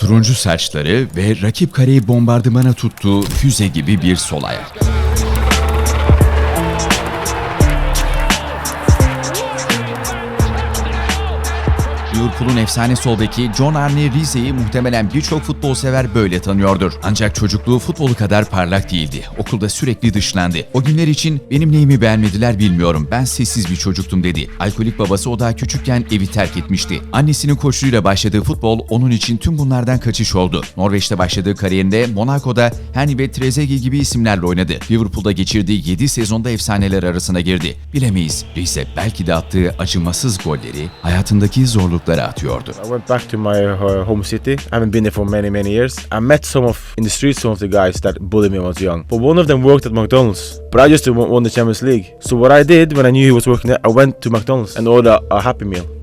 Turuncu saçları ve rakip kareyi bombardımana tuttuğu füze gibi bir sol ayak. Liverpool'un efsane sol John Arne Rize'yi muhtemelen birçok futbol sever böyle tanıyordur. Ancak çocukluğu futbolu kadar parlak değildi. Okulda sürekli dışlandı. O günler için benim neyimi beğenmediler bilmiyorum. Ben sessiz bir çocuktum dedi. Alkolik babası o daha küçükken evi terk etmişti. Annesinin koşuyla başladığı futbol onun için tüm bunlardan kaçış oldu. Norveç'te başladığı kariyerinde Monaco'da Henry ve Trezeguet gibi isimlerle oynadı. Liverpool'da geçirdiği 7 sezonda efsaneler arasına girdi. Bilemeyiz. Rize belki de attığı acımasız golleri hayatındaki I went back to my uh, home city. I haven't been there for many, many years. I met some of in the streets some of the guys that bullied me when I was young. But one of them worked at McDonald's. But I just won the Champions League. So what I did when I knew he was working there, I went to McDonald's and ordered a Happy Meal.